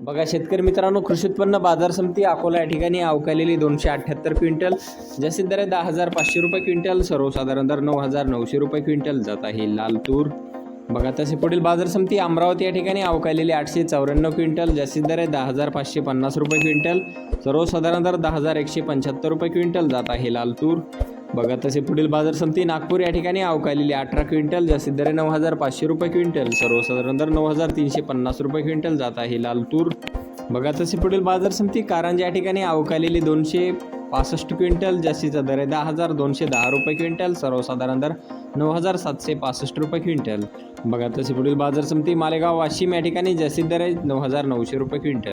बघा शेतकरी मित्रांनो कृषी उत्पन्न बाजार समिती अकोला या ठिकाणी अवकालेली दोनशे अठ्ठ्याहत्तर क्विंटल जास्तीत दर दहा हजार पाचशे रुपये क्विंटल सर्वसाधारण दर नऊ हजार नऊशे रुपये क्विंटल जात आहे लाल तूर बघा तसे पुढील बाजार समिती अमरावती या ठिकाणी अवकालेली आठशे चौऱ्याण्णव क्विंटल जास्तीत दर आहे दहा हजार पाचशे पन्नास रुपये क्विंटल सर्वसाधारण दर दहा हजार एकशे पंच्याहत्तर रुपये क्विंटल जात आहे लाल तूर बघा तसे पुढील बाजार समिती नागपूर या ठिकाणी अवकालेली अठरा क्विंटल जास्तीत दरे नऊ हजार पाचशे रुपये क्विंटल. सर्वसाधारण दर नऊ हजार तीनशे पन्नास रुपये क्विंटल जात आहे लाल तूर. बघा तसे पुढील बाजार समिती कारंजा या ठिकाणी अवकालेली दोनशे पासष्ट क्विंटल जास्तीचा दर आहे दहा हजार दोनशे दहा रुपये क्विंटल. सर्वसाधारण दर नऊ हजार सातशे पासष्ट रुपये क्विंटल. बघा तसे पुढील बाजार समिती मालेगाव वाशिम या ठिकाणी जास्तीत दर आहे नऊ हजार नऊशे रुपये क्विंटल.